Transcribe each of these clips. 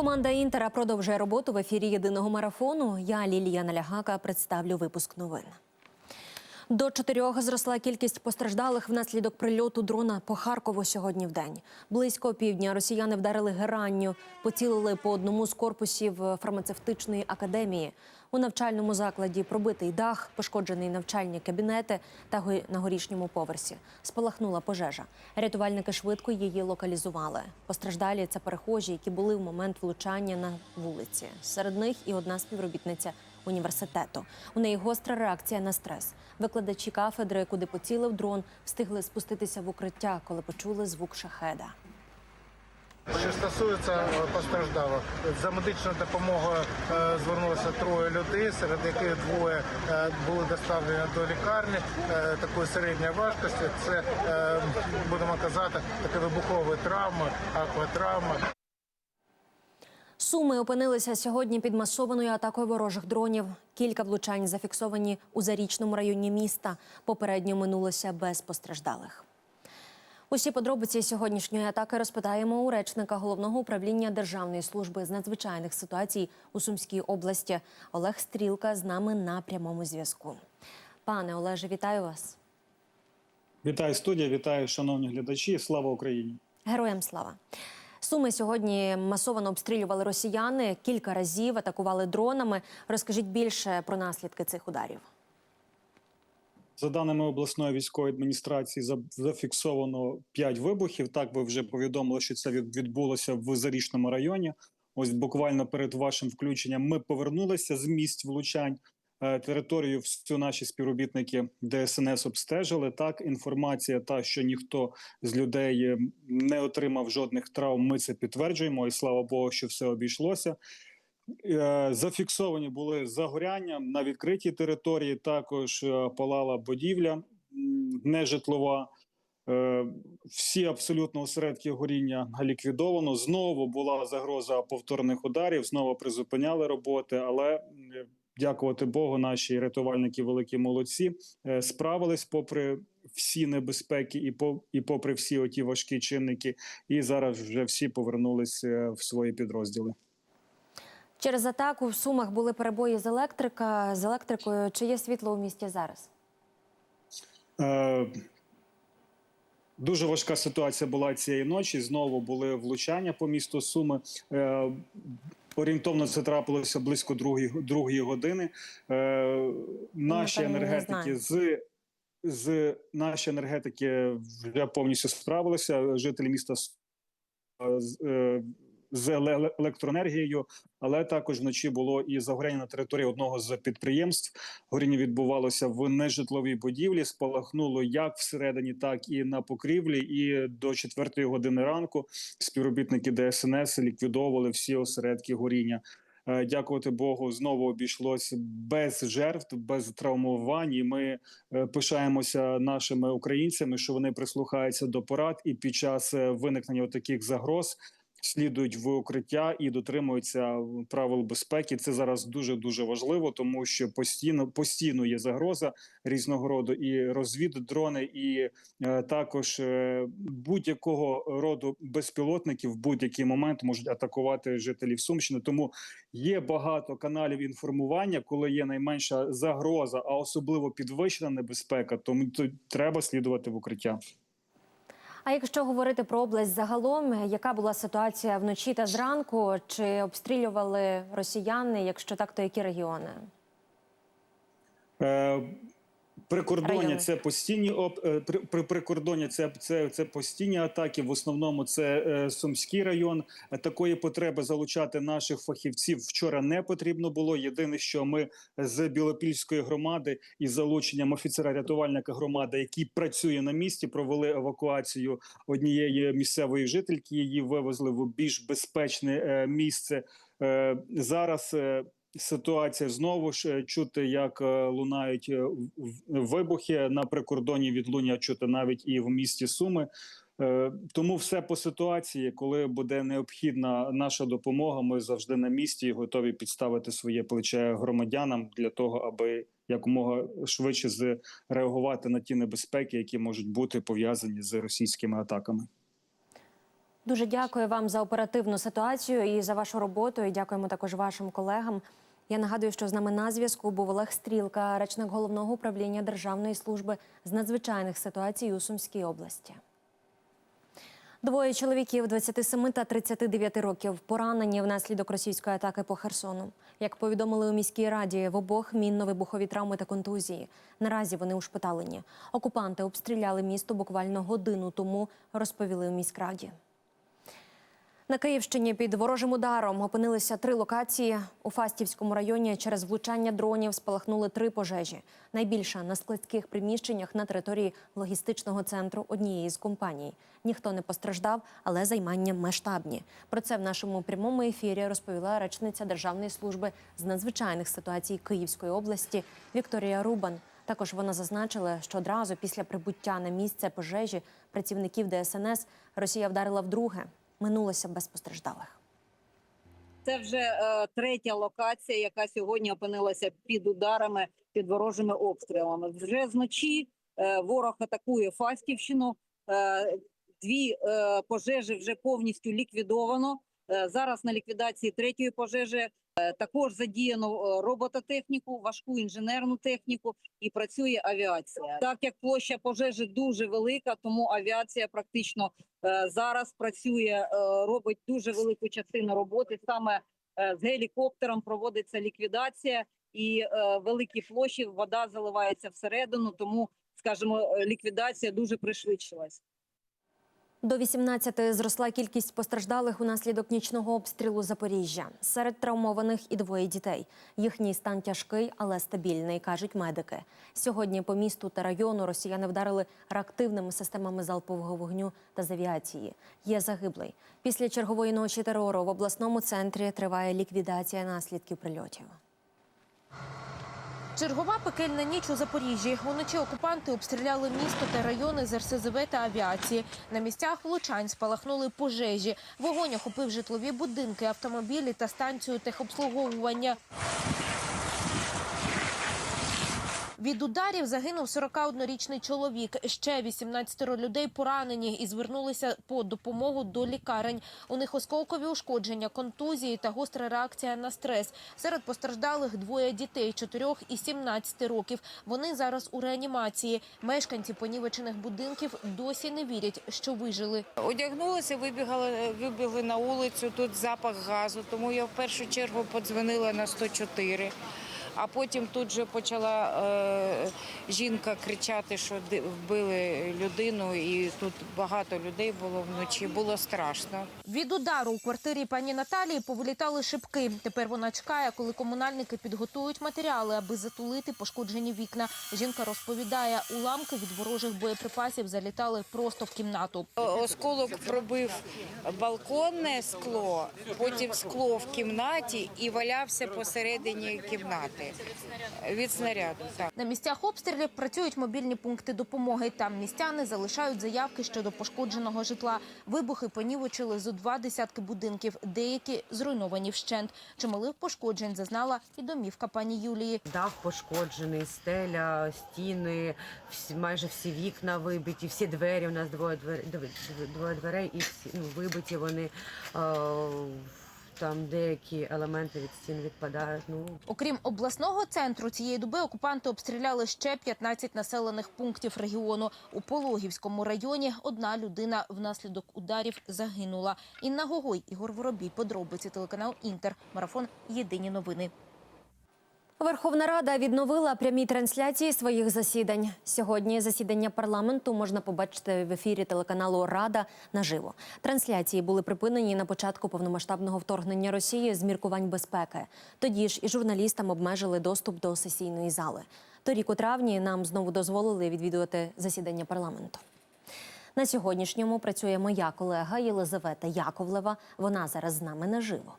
Команда Інтера продовжує роботу в ефірі єдиного марафону. Я Лілія Налягака представлю випуск новин. До чотирьох зросла кількість постраждалих внаслідок прильоту дрона по Харкову сьогодні в день. Близько півдня росіяни вдарили геранню, поцілили по одному з корпусів фармацевтичної академії. У навчальному закладі пробитий дах, пошкоджений навчальні кабінети та на горішньому поверсі. Спалахнула пожежа. Рятувальники швидко її локалізували. Постраждалі це перехожі, які були в момент влучання на вулиці. Серед них і одна співробітниця університету. У неї гостра реакція на стрес. Викладачі кафедри, куди поцілив дрон, встигли спуститися в укриття, коли почули звук шахеда. Що стосується е, постраждалих, за медичною допомогою е, звернулося троє людей, серед яких двоє е, були доставлені до лікарні такої середньої важкості. Це будемо казати такі вибухові травми, акватравми. Суми опинилися сьогодні під масованою атакою ворожих дронів. Кілька влучань зафіксовані у зарічному районі міста. Попередньо минулося без постраждалих. Усі подробиці сьогоднішньої атаки розпитаємо у речника головного управління Державної служби з надзвичайних ситуацій у Сумській області. Олег Стрілка з нами на прямому зв'язку. Пане Олеже, вітаю вас. Вітаю студія, вітаю, шановні глядачі. Слава Україні! Героям слава. Суми сьогодні масово обстрілювали росіяни, кілька разів атакували дронами. Розкажіть більше про наслідки цих ударів. За даними обласної військової адміністрації, за- зафіксовано 5 вибухів. Так ви вже повідомили, що це відбулося в Зарічному районі. Ось буквально перед вашим включенням ми повернулися з місць влучань. Е, Територію всю наші співробітники ДСНС обстежили. Так, інформація та, що ніхто з людей не отримав жодних травм. Ми це підтверджуємо, і слава Богу, що все обійшлося. Е, Зафіксовані були загоряння на відкритій території. Також е, палала будівля нежитлова. Е, Всі абсолютно осередки горіння ліквідовано. Знову була загроза повторних ударів. Знову призупиняли роботи, але дякувати Богу, наші рятувальники великі молодці справились попри всі небезпеки і по і попри всі оті важкі чинники. І зараз вже всі повернулись в свої підрозділи. Через атаку в Сумах були перебої з електрика з електрикою. Чи є світло у місті зараз? Е, Дуже важка ситуація була цієї ночі. Знову були влучання по місту Суми. Е, Орієнтовно це трапилося близько другої, другої години. Е, Наші енергетики з, з наші енергетики вже повністю справилися. Жителі міста е, з, з еле- електроенергією, але також вночі було і загоряння на території одного з підприємств. Горіння відбувалося в нежитловій будівлі. Спалахнуло як всередині, так і на покрівлі. І до четвертої години ранку співробітники ДСНС ліквідовували всі осередки горіння. Е, Дякувати Богу, знову обійшлось без жертв, без травмувань. І ми е, пишаємося нашими українцями, що вони прислухаються до порад, і під час е, виникнення таких загроз слідують в укриття і дотримуються правил безпеки. Це зараз дуже дуже важливо, тому що постійно постійно є загроза різного роду і розвіддрони, і е, також е, будь-якого роду безпілотників в будь-який момент можуть атакувати жителів Сумщини. Тому є багато каналів інформування, коли є найменша загроза, а особливо підвищена небезпека, тому треба слідувати в укриття. А якщо говорити про область загалом, яка була ситуація вночі та зранку? Чи обстрілювали росіяни? Якщо так, то які регіони? Е, Прикордоння Райони. це постійні об е, при, при прикордоння це, це, це постійні атаки. В основному це е, Сумський район. Такої потреби залучати наших фахівців вчора не потрібно було. Єдине, що ми з Білопільської громади із залученням офіцера-рятувальника громади, який працює на місці, провели евакуацію однієї місцевої жительки. Її вивезли в більш безпечне е, місце. Е, зараз. е, Ситуація знову ж е, чути, як е, лунають е, вибухи на прикордоні відлуння чути навіть і в місті Суми. Тому все по ситуації, коли буде необхідна наша допомога, ми завжди на місці і готові підставити своє плече громадянам для того, аби якомога швидше зреагувати на ті небезпеки, які можуть бути пов'язані з російськими атаками. Дуже дякую вам за оперативну ситуацію і за вашу роботу. І дякуємо також вашим колегам. Я нагадую, що з нами на зв'язку був Олег Стрілка, речник головного управління Державної служби з надзвичайних ситуацій у Сумській області. Двоє чоловіків 27 та 39 років поранені внаслідок російської атаки по Херсону. Як повідомили у міській раді, в обох мінно-вибухові травми та контузії. Наразі вони ушпиталені. Окупанти обстріляли місто буквально годину тому, розповіли у міськраді. На Київщині під ворожим ударом опинилися три локації. У Фастівському районі через влучання дронів спалахнули три пожежі. Найбільша на складських приміщеннях на території логістичного центру однієї з компаній. Ніхто не постраждав, але займання масштабні. Про це в нашому прямому ефірі розповіла речниця Державної служби з надзвичайних ситуацій Київської області Вікторія Рубан. Також вона зазначила, що одразу після прибуття на місце пожежі працівників ДСНС Росія вдарила вдруге. Минулося без постраждалих. Це вже е, третя локація, яка сьогодні опинилася під ударами, під ворожими обстрілами. Вже зночі е, ворог атакує Фастівщину. Е, дві е, пожежі вже повністю ліквідовано. Е, зараз на ліквідації третьої пожежі також задіяно е, робототехніку, важку інженерну техніку і працює авіація. Так як площа пожежі дуже велика, тому авіація практично е, зараз працює, е, робить дуже велику частину роботи. Саме е, з гелікоптером проводиться ліквідація, і е, великі площі вода заливається всередину, тому скажімо, е, ліквідація дуже пришвидшилась. До 18 зросла кількість постраждалих унаслідок нічного обстрілу Запоріжжя. Серед травмованих і двоє дітей. Їхній стан тяжкий, але стабільний, кажуть медики. Сьогодні по місту та району росіяни вдарили реактивними системами залпового вогню та з авіації. Є загиблий. Після чергової ночі терору в обласному центрі триває ліквідація наслідків прильотів. Чергова пекельна ніч у Запоріжжі. Уночі окупанти обстріляли місто та райони з РСЗВ та авіації. На місцях влучань спалахнули пожежі. Вогонь охопив житлові будинки, автомобілі та станцію техобслуговування. Від ударів загинув 41-річний чоловік. Ще 18 людей поранені і звернулися по допомогу до лікарень. У них осколкові ушкодження, контузії та гостра реакція на стрес. Серед постраждалих двоє дітей 4 і 17 років. Вони зараз у реанімації. Мешканці понівечених будинків досі не вірять, що вижили. Одягнулися, вибігали, вибігли на вулицю. Тут запах газу. Тому я в першу чергу подзвонила на 104. А потім тут же почала е, жінка кричати, що вбили людину, і тут багато людей було вночі. Було страшно. Від удару у квартирі пані Наталії повилітали шибки. Тепер вона чекає, коли комунальники підготують матеріали, аби затулити пошкоджені вікна. Жінка розповідає, уламки від ворожих боєприпасів залітали просто в кімнату. Осколок пробив балконне скло, потім скло в кімнаті і валявся посередині кімнати від снаряду. Так. На місцях обстрілів працюють мобільні пункти допомоги. Там містяни залишають заявки щодо пошкодженого житла. Вибухи понівечили зо два десятки будинків, деякі зруйновані вщент. Чималих пошкоджень зазнала і домівка пані Юлії. Дах пошкоджений, стеля, стіни, всі, майже всі вікна вибиті, всі двері. У нас двоє дверей, двоє дверей і всі ну, вибиті вони. Е, там деякі елементи від стін відпадають. Ну Окрім обласного центру, цієї доби окупанти обстріляли ще 15 населених пунктів регіону. У Пологівському районі одна людина внаслідок ударів загинула. Інна Гогой, Ігор Воробій, подробиці телеканал Інтер. Марафон Єдині новини. Верховна Рада відновила прямі трансляції своїх засідань. Сьогодні засідання парламенту можна побачити в ефірі телеканалу Рада наживо. Трансляції були припинені на початку повномасштабного вторгнення Росії з міркувань безпеки. Тоді ж і журналістам обмежили доступ до сесійної зали. Торік у травні нам знову дозволили відвідувати засідання парламенту. На сьогоднішньому працює моя колега Єлизавета Яковлева. Вона зараз з нами наживо.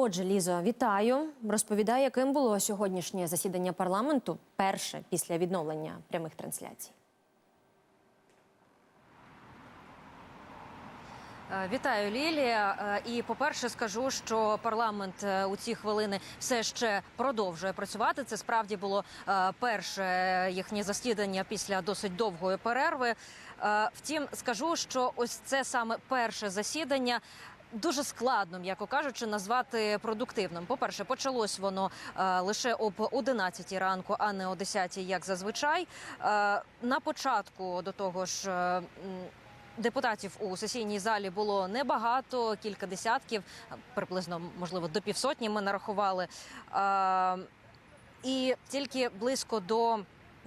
Отже, Лізо, вітаю. Розповідай, яким було сьогоднішнє засідання парламенту, перше після відновлення прямих трансляцій. Е, Вітаю, Лілія. Е, І по-перше, скажу, що парламент е, у ці хвилини все ще продовжує працювати. Це справді було перше їхнє засідання після досить довгої перерви. Втім, скажу, що ось це саме перше засідання. Дуже складно, м'яко кажучи, назвати продуктивним. По-перше, почалось воно е, лише об 11 ранку, а не о 10, як зазвичай. Е, на початку до того ж. е, Депутатів у сесійній залі було небагато, кілька десятків, приблизно можливо до півсотні. Ми нарахували. Е, і тільки близько до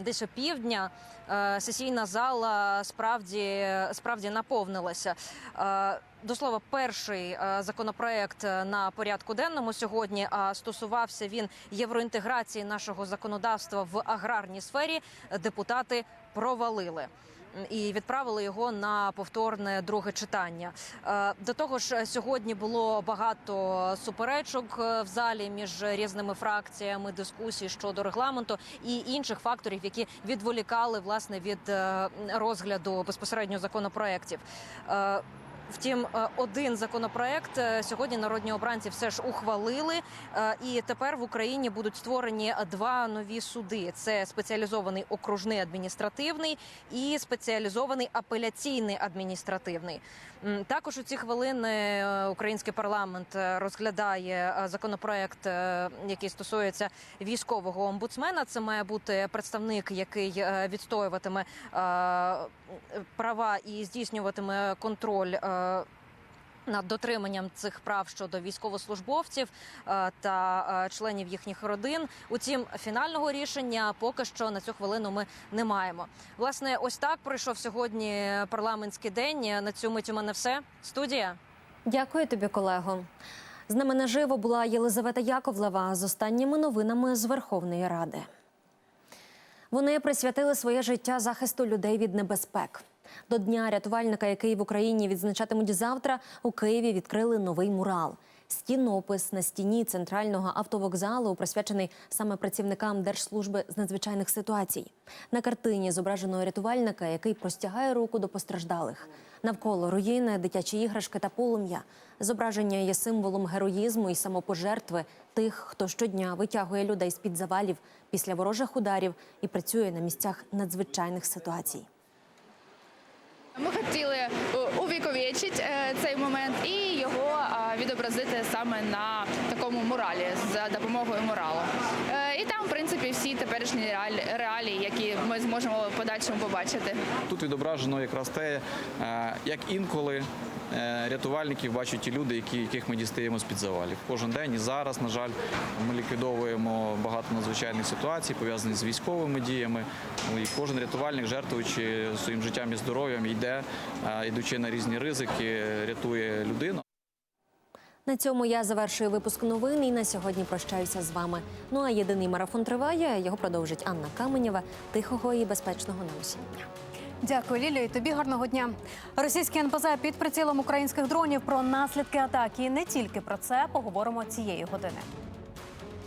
десь опівдня е, сесійна зала справді справді наповнилася. Е, До слова, перший е, законопроект на порядку денному сьогодні а стосувався він євроінтеграції нашого законодавства в аграрній сфері. Депутати провалили. І відправили його на повторне друге читання. Е, До того ж, сьогодні було багато суперечок е, в залі між різними фракціями, дискусій щодо регламенту і інших факторів, які відволікали власне від е, розгляду безпосередньо законопроєктів. Втім, е, один законопроект е, сьогодні народні обранці все ж ухвалили, е, і тепер в Україні будуть створені два нові суди: це спеціалізований окружний адміністративний і спеціалізований апеляційний адміністративний. Також у ці хвилини український парламент розглядає законопроект, який стосується військового омбудсмена. Це має бути представник, який відстоюватиме права і здійснюватиме контроль. Е, Над дотриманням цих прав щодо військовослужбовців е, та е, членів їхніх родин. Утім, фінального рішення поки що на цю хвилину ми не маємо. Власне, ось так пройшов сьогодні парламентський день. На цю мить у мене все. Студія. Дякую тобі, колего. З нами наживо була Єлизавета Яковлева з останніми новинами з Верховної Ради. Вони присвятили своє життя захисту людей від небезпек. До дня рятувальника, який в Україні відзначатимуть завтра, у Києві відкрили новий мурал. Стінопис на стіні центрального автовокзалу присвячений саме працівникам Держслужби з надзвичайних ситуацій. На картині зображено рятувальника, який простягає руку до постраждалих. Навколо руїни, дитячі іграшки та полум'я. Зображення є символом героїзму і самопожертви тих, хто щодня витягує людей з під завалів після ворожих ударів і працює на місцях надзвичайних ситуацій. Ми хотіли е, увіковічити е, цей момент і його е, відобразити саме на такому муралі за допомогою муралу. Е, І там, в принципі, всі теперішні реалі- реалії, які ми зможемо в подальшому побачити. Тут відображено якраз те, е, як інколи е, рятувальників бачать ті люди, які, яких ми дістаємо з-під завалів. Кожен день і зараз, на жаль, ми ліквідовуємо багато надзвичайних ситуацій, пов'язаних з військовими діями. Ну, І кожен рятувальник, жертвуючи своїм життям і здоров'ям, йде, йдучи на різні ризики, рятує людину. На цьому я завершую випуск новин і на сьогодні прощаюся з вами. Ну а єдиний марафон триває. Його продовжить Анна Каменєва. Тихого і безпечного на. Дякую, Лілію. Тобі гарного дня. Російські НПЗ під прицілом українських дронів про наслідки атаки. І не тільки про це поговоримо цієї години.